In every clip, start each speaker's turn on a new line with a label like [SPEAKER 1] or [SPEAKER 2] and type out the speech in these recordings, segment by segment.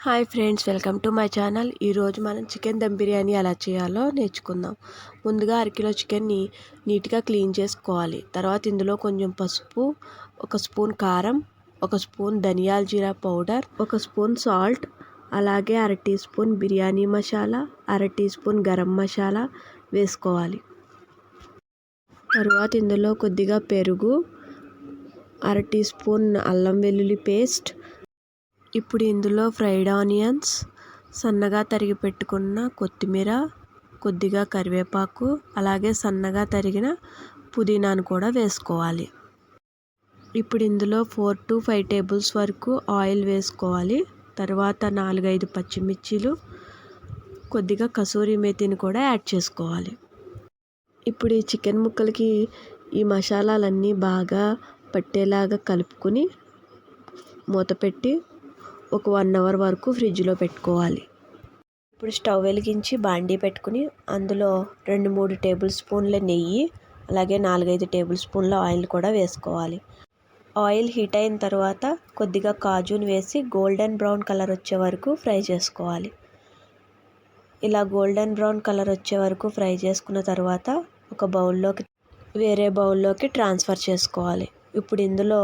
[SPEAKER 1] Hi friends welcome to my channel. ఈరోజు మనం chicken dum biryani ఎలా చేయాలో నేర్చుకుందాం. ముందుగా అరకిలో చికెన్ని నీట్గా క్లీన్ చేసుకోవాలి. తర్వాత ఇందులో కొంచెం పసుపు ఒక స్పూన్ కారం ఒక స్పూన్ ధనియాల జీరా పౌడర్ ఒక స్పూన్ సాల్ట్ అలాగే అర టీ స్పూన్ బిర్యానీ మసాలా అర టీ స్పూన్ గరం మసాలా వేసుకోవాలి. తరువాత ఇందులో కొద్దిగా పెరుగు అర టీ స్పూన్ అల్లం వెల్లుల్లి పేస్ట్ ఇప్పుడు ఇందులో ఫ్రైడ్ ఆనియన్స్ సన్నగా తరిగి పెట్టుకున్న కొత్తిమీర కొద్దిగా కరివేపాకు అలాగే సన్నగా తరిగిన పుదీనాను కూడా వేసుకోవాలి. ఇప్పుడు ఇందులో ఫోర్ టు ఫైవ్ టేబుల్స్ వరకు ఆయిల్ వేసుకోవాలి. తర్వాత నాలుగైదు పచ్చిమిర్చీలు కొద్దిగా కసూరి మేతిని కూడా యాడ్ చేసుకోవాలి. ఇప్పుడు ఈ చికెన్ ముక్కలకి ఈ మసాలాలన్నీ బాగా పట్టేలాగా కలుపుకొని మూత పెట్టి ఒక వన్ అవర్ వరకు ఫ్రిడ్జ్లో పెట్టుకోవాలి. ఇప్పుడు స్టవ్ వెలిగించి బాండీ పెట్టుకుని అందులో రెండు మూడు టేబుల్ స్పూన్ల నెయ్యి అలాగే నాలుగైదు టేబుల్ స్పూన్ల ఆయిల్ కూడా వేసుకోవాలి. ఆయిల్ హీట్ అయిన తర్వాత కొద్దిగా కాజుని వేసి గోల్డెన్ బ్రౌన్ కలర్ వచ్చే వరకు ఫ్రై చేసుకోవాలి. ఇలా గోల్డెన్ బ్రౌన్ కలర్ వచ్చే వరకు ఫ్రై చేసుకున్న తర్వాత ఒక బౌల్లోకి వేరే బౌల్లోకి ట్రాన్స్ఫర్ చేసుకోవాలి. ఇప్పుడు ఇందులో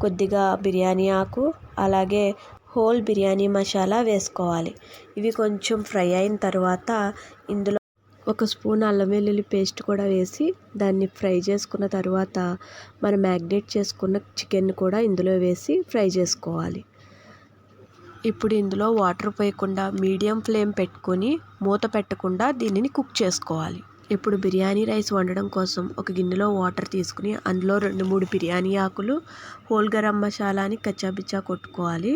[SPEAKER 1] కొద్దిగా బిర్యానీ ఆకు అలాగే హోల్ బిర్యానీ మసాలా వేసుకోవాలి. ఇవి కొంచెం ఫ్రై అయిన తర్వాత ఇందులో ఒక స్పూన్ అల్లం వెల్లుల్లి పేస్ట్ కూడా వేసి దాన్ని ఫ్రై చేసుకున్న తర్వాత మనం మ్యాగ్నేట్ చేసుకున్న చికెన్ కూడా ఇందులో వేసి ఫ్రై చేసుకోవాలి. ఇప్పుడు ఇందులో వాటర్ పోయకుండా మీడియం ఫ్లేమ్ పెట్టుకొని మూత పెట్టకుండా దీనిని కుక్ చేసుకోవాలి. ఇప్పుడు బిర్యానీ రైస్ వండడం కోసం ఒక గిన్నెలో వాటర్ తీసుకుని అందులో రెండు మూడు బిర్యానీ ఆకులు హోల్ గరం మసాలాని కచ్చాబిచ్చా కొట్టుకోవాలి.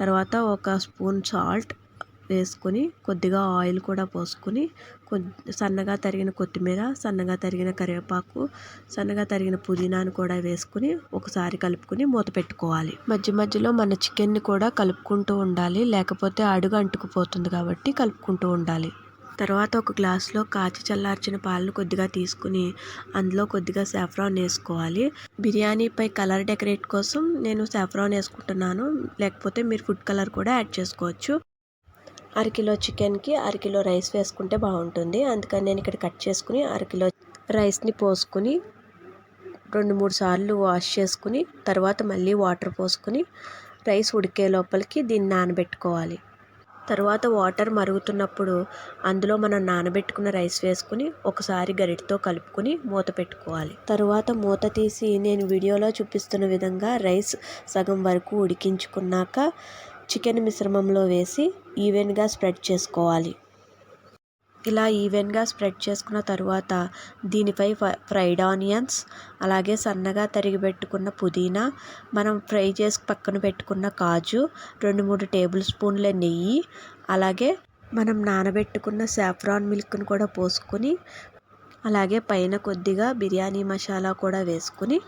[SPEAKER 1] తర్వాత ఒక స్పూన్ సాల్ట్ వేసుకొని కొద్దిగా ఆయిల్ కూడా పోసుకొని కొద్ది సన్నగా తరిగిన కొత్తిమీర సన్నగా తరిగిన కరివేపాకు సన్నగా తరిగిన పుదీనాను కూడా వేసుకుని ఒకసారి కలుపుకొని మూత పెట్టుకోవాలి. మధ్య మధ్యలో మన చికెన్ని కూడా కలుపుకుంటూ ఉండాలి. లేకపోతే అడుగు అంటుకుపోతుంది కాబట్టి కలుపుకుంటూ ఉండాలి. తర్వాత ఒక గ్లాస్లో కాచి చల్లార్చిన పాలను కొద్దిగా తీసుకుని అందులో కొద్దిగా సాఫ్రాన్ వేసుకోవాలి. బిర్యానీపై కలర్ డెకరేట్ కోసం నేను సాఫ్రాన్ వేసుకుంటున్నాను. లేకపోతే మీరు ఫుడ్ కలర్ కూడా యాడ్ చేసుకోవచ్చు. అరకిలో చికెన్కి అరకిలో రైస్ వేసుకుంటే బాగుంటుంది. అందుకని నేను ఇక్కడ కట్ చేసుకుని అరకిలో రైస్ని పోసుకుని రెండు మూడు సార్లు వాష్ చేసుకుని తర్వాత మళ్ళీ వాటర్ పోసుకుని రైస్ ఉడికే లోపలికి దీన్ని నానబెట్టుకోవాలి. తర్వాత వాటర్ మరుగుతున్నప్పుడు అందులో మనం నానబెట్టుకున్న రైస్ వేసుకుని ఒకసారి గరిటతో కలుపుకొని మూత పెట్టుకోవాలి. తరువాత మూత తీసి నేను వీడియోలో చూపిస్తున్న విధంగా రైస్ సగం వరకు ఉడికించుకున్నాక చికెన్ మిశ్రమంలో వేసి ఈవెన్గా స్ప్రెడ్ చేసుకోవాలి. ఇలా ఈవెన్గా స్ప్రెడ్ చేసుకున్న తరువాత దీనిపై ఫ్రైడ్ ఆనియన్స్ అలాగే సన్నగా తరిగి పెట్టుకున్న పుదీనా మనం ఫ్రై చేసి పక్కన పెట్టుకున్న కాజు రెండు మూడు టేబుల్ స్పూన్ల నెయ్యి అలాగే మనం నానబెట్టుకున్న సాఫ్రాన్ మిల్క్ను కూడా పోసుకొని అలాగే పైన కొద్దిగా బిర్యానీ మసాలా కూడా వేసుకుని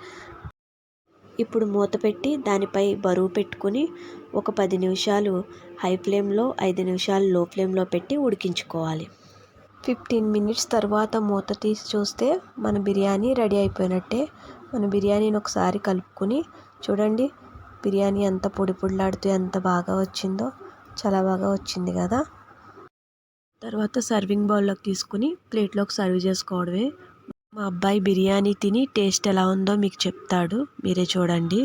[SPEAKER 1] ఇప్పుడు మూత పెట్టి దానిపై బరువు పెట్టుకుని ఒక పది నిమిషాలు హై ఫ్లేమ్లో ఐదు నిమిషాలు లో ఫ్లేమ్లో పెట్టి ఉడికించుకోవాలి. ఫిఫ్టీన్ మినిట్స్ తర్వాత మూత తీసి చూస్తే మన బిర్యానీ రెడీ అయిపోయినట్టే. మన బిర్యానీని ఒకసారి కలుపుకొని చూడండి బిర్యానీ ఎంత పొడి పొడిలాడుతూ ఎంత బాగా వచ్చిందో. చాలా బాగా వచ్చింది కదా. తర్వాత సర్వింగ్ బౌల్లోకి తీసుకుని ప్లేట్లోకి సర్వ్ చేసుకోవడమే. మా అబ్బాయి బిర్యానీ తిని టేస్ట్ ఎలా ఉందో మీకు చెప్తాడు. మీరే చూడండి.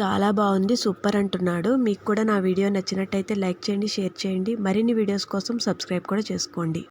[SPEAKER 1] చాలా బాగుంది సూపర్ అంటున్నాడు. మీకు కూడా నా వీడియో నచ్చినట్టయితే లైక్ చేయండి షేర్ చేయండి. మరిన్ని వీడియోస్ కోసం సబ్స్క్రైబ్ కూడా చేసుకోండి.